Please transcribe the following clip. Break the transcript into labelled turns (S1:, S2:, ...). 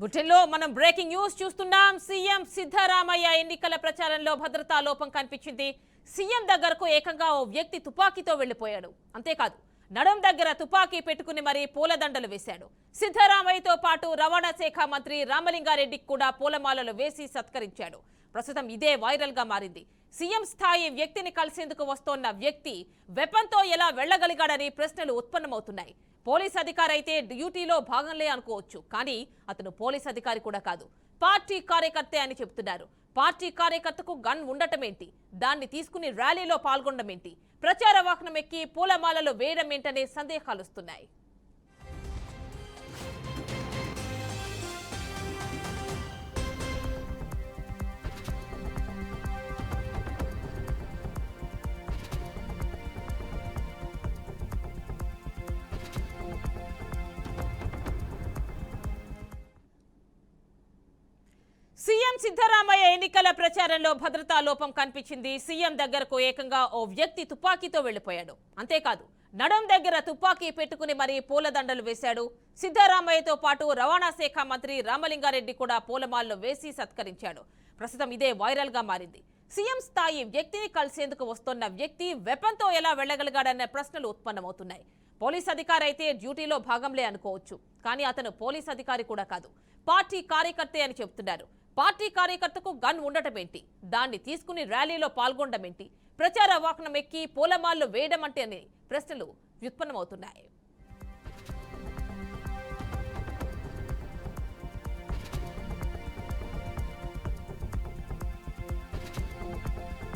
S1: బుటెన్లో మనం breaking news చూస్తున్నాం. CM Siddaramaiah ఎన్నికల ప్రచారంలో భద్రతా లోపం కనిపించింది. సీఎం దగ్గరకు ఏకంగా ఓ వ్యక్తి తుపాకీతో వెళ్ళిపోయాడు అంతేకాదు నడం దగ్గర తుపాకీ పెట్టుకుని మరీ పూలదండలు వేశాడు. సిద్ధరామయ్యతో పాటు రవాణా శాఖ మంత్రి రామలింగారెడ్డికి కూడా పూలమాలలు వేసి సత్కరించాడు. ప్రస్తుతం ఇదే వైరల్గా మారింది. సీఎం స్థాయి వ్యక్తిని కలిసేందుకు వస్తోన్న వ్యక్తి వెపన్తో ఎలా వెళ్ళగలిగాడని ప్రశ్నలు ఉత్పన్నమవుతున్నాయి. పోలీస్ అధికారి అయితే డ్యూటీలో భాగంలే అనుకోవచ్చు. కానీ అతను పోలీస్ అధికారి కూడా కాదు. పార్టీ కార్యకర్తే అని చెబుతున్నారు. పార్టీ కార్యకర్తకు గన్ ఉండటమేంటి? దాన్ని తీసుకుని ర్యాలీలో పాల్గొనడం ఏంటి ప్రచార వాహనం ఎక్కి పూలమాలలు వేయడం ఏంటనే సందేహాలు వస్తున్నాయి సీఎం సిద్ధరామయ్య ఎన్నికల ప్రచారంలో భద్రతా లోపం కనిపించింది. సీఎం దగ్గరకు ఏకంగా ఓ వ్యక్తి తుపాకీతో వెళ్ళిపోయాడు అంతేకాదు నడం దగ్గర తుపాకీ పెట్టుకుని మరీ పూలదండలు వేశాడు. సిద్ధరామయ్యతో పాటు రవాణా శాఖ మంత్రి రామలింగారెడ్డి కూడా పూలమాల్లో వేసి సత్కరించాడు. ప్రస్తుతం ఇదే వైరల్గా మారింది. సీఎం స్థాయి వ్యక్తిని కలిసేందుకు వస్తున్న వ్యక్తి వెపన్తో ఎలా వెళ్ళగలిగాడన్న ప్రశ్నలు ఉత్పన్నమవుతున్నాయి. పోలీస్ అధికారి అయితే డ్యూటీలో భాగంలే అనుకోవచ్చు. కానీ అతను పోలీస్ అధికారి కూడా కాదు. పార్టీ కార్యకర్తే అని చెబుతున్నారు. పార్టీ కార్యకర్తకు గన్ ఉండటమేంటి? దాన్ని తీసుకుని ర్యాలీలో పాల్గొనడమేంటి? ప్రచార వాహనం ఎక్కి పూలమాల్లో వేయడం అంటే అనే ప్రశ్నలు వ్యుత్పన్నమవుతున్నాయి.